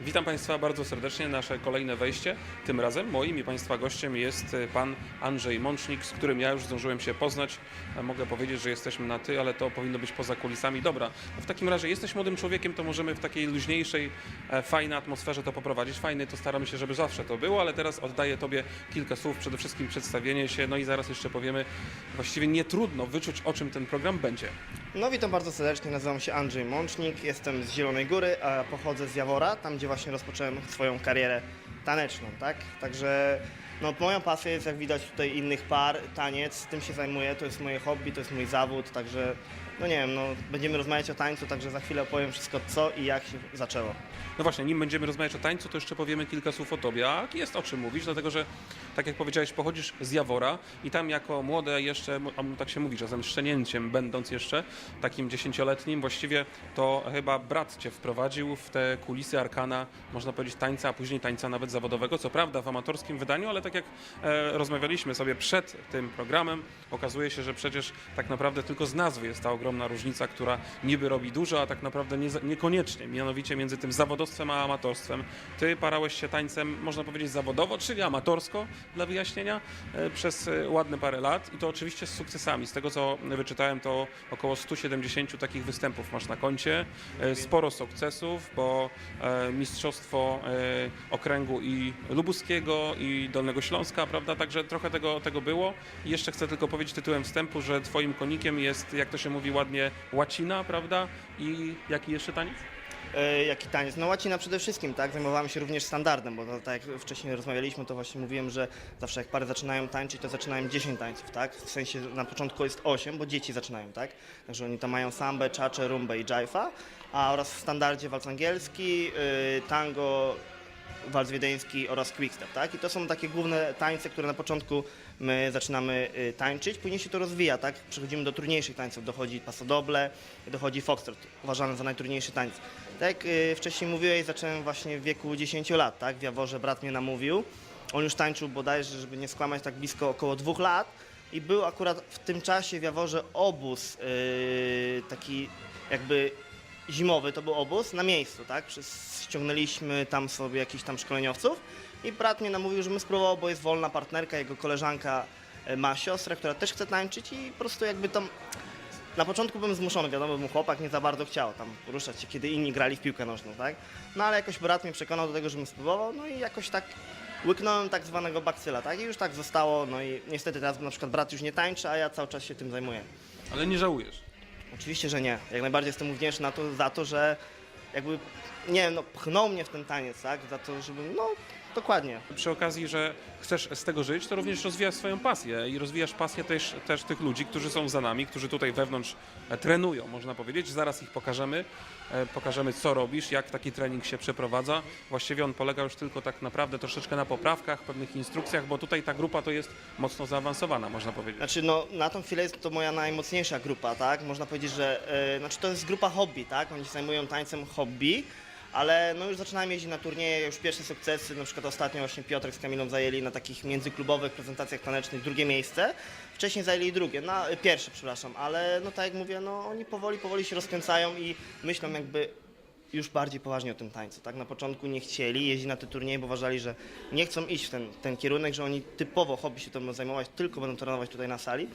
Witam Państwa bardzo serdecznie. Nasze kolejne wejście. Tym razem moim i Państwa gościem jest e, pan Andrzej Mącznik, z którym ja już zdążyłem się poznać. E, Mogę powiedzieć, że jesteśmy na ty, ale to powinno być poza kulisami. Dobra, w takim razie jesteś młodym człowiekiem, to możemy w takiej luźniejszej, e, fajnej atmosferze to poprowadzić. Fajny to staramy się, żeby zawsze to było, ale teraz oddaję Tobie kilka słów, przede wszystkim przedstawienie się, no i zaraz jeszcze powiemy, właściwie nie trudno wyczuć, o czym ten program będzie. No witam bardzo serdecznie, nazywam się Andrzej Mącznik, jestem z Zielonej Góry, a pochodzę z Jawora, tam gdzie właśnie rozpocząłem swoją karierę taneczną, tak? Także no moja pasja jest jak widać tutaj innych par, taniec, tym się zajmuję, to jest moje hobby, to jest mój zawód, także no nie wiem, no będziemy rozmawiać o tańcu, także za chwilę opowiem wszystko co i jak się zaczęło. No właśnie, nim będziemy rozmawiać o tańcu, to jeszcze powiemy kilka słów o tobie. A jest o czym mówić, dlatego że, tak jak powiedziałeś, pochodzisz z Jawora i tam jako młode jeszcze, a tak się mówi, czasem szczenięciem, będąc jeszcze takim dziesięcioletnim, właściwie to chyba brat cię wprowadził w te kulisy arkana, można powiedzieć, tańca, a później tańca nawet zawodowego. Co prawda w amatorskim wydaniu, ale tak jak e, rozmawialiśmy sobie przed tym programem, okazuje się, że przecież tak naprawdę tylko z nazwy jest ta ogromna różnica, która niby robi dużo, a tak naprawdę nie, niekoniecznie, mianowicie między tym zawodowstwem a amatorstwem. Ty parałeś się tańcem, można powiedzieć, zawodowo, czyli amatorsko, dla wyjaśnienia, e, przez e, ładne parę lat i to oczywiście z sukcesami. Z tego, co wyczytałem, to około 170 takich występów masz na koncie, sporo sukcesów, bo mistrzostwo e, i lubuskiego i Dolnego Śląska, prawda, także trochę tego, tego było. I jeszcze chcę tylko powiedzieć tytułem wstępu, że twoim konikiem jest, jak to się mówi ładnie, łacina, prawda, i jaki jeszcze taniec? E, jaki taniec? No łacina przede wszystkim, tak? Zajmowałem się również standardem, bo tak jak wcześniej rozmawialiśmy, to właśnie mówiłem, że zawsze jak pary zaczynają tańczyć, to zaczynają 10 tańców, tak? W sensie na początku jest 8, bo dzieci zaczynają, tak? Także oni tam mają sambę, czacze, rumbę i dżajfa, a oraz w standardzie walc angielski, yy, tango, walc wiedeński oraz quickstep, tak? I to są takie główne tańce, które na początku my zaczynamy y, tańczyć, później się to rozwija, tak? Przechodzimy do trudniejszych tańców, dochodzi pasodoble, dochodzi foxtrot, uważany za najtrudniejszy tańc. Tak jak y, wcześniej mówiłeś, zacząłem właśnie w wieku 10 lat, tak? W Jaworze brat mnie namówił. On już tańczył bodajże, żeby nie skłamać, tak blisko około dwóch lat i był akurat w tym czasie w Jaworze obóz y, taki jakby zimowy, to był obóz na miejscu, tak? Przez, ściągnęliśmy tam sobie jakichś tam szkoleniowców i brat mnie namówił, żebym spróbował, bo jest wolna partnerka, jego koleżanka e, ma siostrę, która też chce tańczyć i po prostu jakby tam... Na początku byłem zmuszony, wiadomo, był chłopak, nie za bardzo chciał tam poruszać się, kiedy inni grali w piłkę nożną, tak? No ale jakoś brat mnie przekonał do tego, żebym spróbował, no i jakoś tak łyknąłem tak zwanego bakcyla, tak? I już tak zostało, no i niestety teraz na przykład brat już nie tańczy, a ja cały czas się tym zajmuję. Ale nie żałujesz. Oczywiście, że nie. Jak najbardziej jestem wdzięczny na to, za to, że jakby, nie no, pchnął mnie w ten taniec, tak? Za to, żebym, no, dokładnie. Przy okazji, że chcesz z tego żyć, to również rozwijasz swoją pasję i rozwijasz pasję też, też tych ludzi, którzy są za nami, którzy tutaj wewnątrz e, trenują, można powiedzieć. Zaraz ich pokażemy, e, pokażemy co robisz, jak taki trening się przeprowadza. Właściwie on polega już tylko tak naprawdę troszeczkę na poprawkach, pewnych instrukcjach, bo tutaj ta grupa to jest mocno zaawansowana, można powiedzieć. Znaczy, no, na tą chwilę jest to moja najmocniejsza grupa, tak? Można powiedzieć, że, e, znaczy to jest grupa hobby, tak? Oni się zajmują tańcem hobby, ale no już zaczynałem jeździć na turnieje, już pierwsze sukcesy, na przykład ostatnio właśnie Piotrek z Kamilą zajęli na takich międzyklubowych prezentacjach tanecznych drugie miejsce. Wcześniej zajęli drugie, no e, pierwsze, przepraszam, ale no tak jak mówię, no oni powoli, powoli się rozkręcają i myślą jakby już bardziej poważnie o tym tańcu. Tak na początku nie chcieli jeździć na te turnieje, bo uważali, że nie chcą iść w ten, ten kierunek, że oni typowo hobby się będą zajmować, tylko będą trenować tutaj na sali.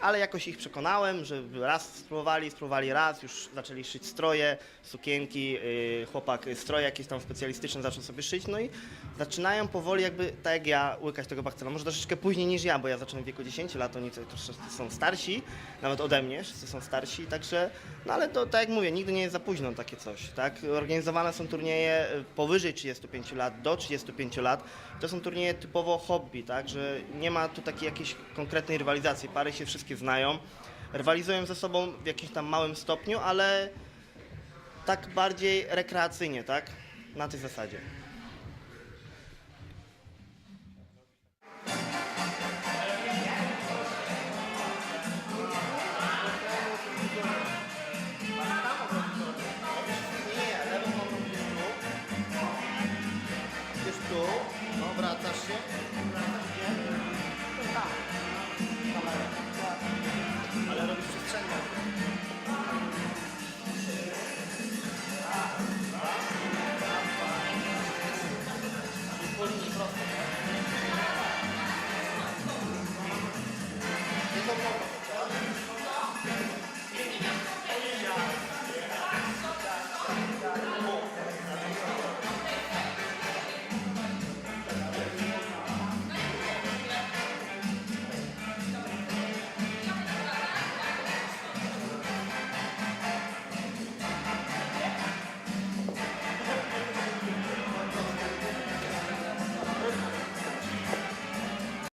Ale jakoś ich przekonałem, że raz spróbowali, spróbowali raz, już zaczęli szyć stroje, sukienki, yy, chłopak y, stroje jakieś tam specjalistyczne zaczął sobie szyć, no i zaczynają powoli jakby, tak jak ja, łykać tego bakcyla. Może troszeczkę później niż ja, bo ja zacząłem w wieku 10 lat, oni troszeczkę są starsi, nawet ode mnie, wszyscy są starsi, także, no ale to tak jak mówię, nigdy nie jest za późno takie coś, tak? Organizowane są turnieje y, powyżej 35 lat, do 35 lat, to są turnieje typowo hobby, tak? Że nie ma tu takiej jakiejś konkretnej rywalizacji, pary się wszystkie znają, rywalizują ze sobą w jakimś tam małym stopniu, ale tak bardziej rekreacyjnie, tak? Na tej zasadzie. Sorun